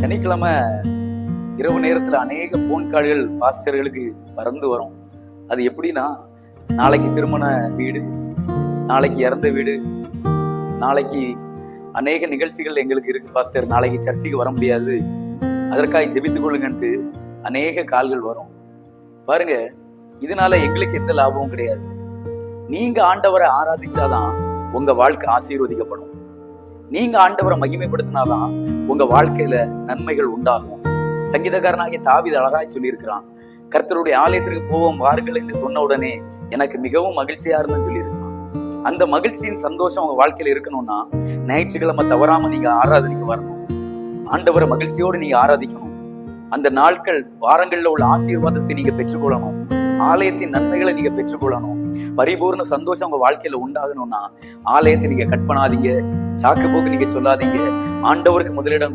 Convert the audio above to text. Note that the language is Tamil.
சனிக்கிழமை இரவு நேரத்தில் அநேக ஃபோன் கால்கள் பாஸ்டர்களுக்கு பறந்து வரும். அது எப்படின்னா நாளைக்கு திருமண வீடு நாளைக்கு இறந்த வீடு நாளைக்கு அநேக நிகழ்ச்சிகள் எங்களுக்கு இருக்கு பாஸ்டர். நாளைக்கு சர்ச்சுக்கு வர முடியாது. அதற்காக ஜெபித்துக் கொள்ளுங்கன்ட்டு அநேக கால்கள் வரும். பாருங்க இதனால எங்களுக்கு எந்த லாபமும் கிடையாது. நீங்க ஆண்டவரை ஆராதிச்சாதான் உங்க வாழ்க்கை ஆசீர்வதிக்கப்படும். நீங்க ஆண்டவரை மகிமைப்படுத்தினாதான் உங்க வாழ்க்கையில நன்மைகள் உண்டாகும். சங்கீதக்காரனாகிய தாவித அழகாய் சொல்லியிருக்கிறான் கர்த்தருடைய ஆலயத்திற்கு போவோம் வாருங்கள் என்று சொன்ன உடனே எனக்கு மிகவும் மகிழ்ச்சியா இருந்தேன்னு சொல்லியிருக்கிறான். அந்த மகிழ்ச்சியின் சந்தோஷம் உங்க வாழ்க்கையில இருக்கணும்னா ஞாயிற்றுக்கிழமை தவறாம நீங்க ஆராதனைக்கு வரணும். ஆண்டவரை மகிழ்ச்சியோடு நீங்க ஆராதிக்கணும். அந்த நாட்கள் வாரங்கள்ல உள்ள ஆசீர்வாதத்தை நீங்க பெற்றுக்கொள்ளணும். ஆலயத்தின் நன்மைகளை நீங்க பெற்றுக்கொள்ளணும். பரிபூர்ண சந்தோஷம் உங்க வாழ்க்கையில உண்டாகணும்னா ஆலயத்தை நீங்க கட் பண்ணாதீங்க. சாக்கு போக்கு நீங்க சொல்லாதீங்க. ஆண்டவருக்கு முதலிடம்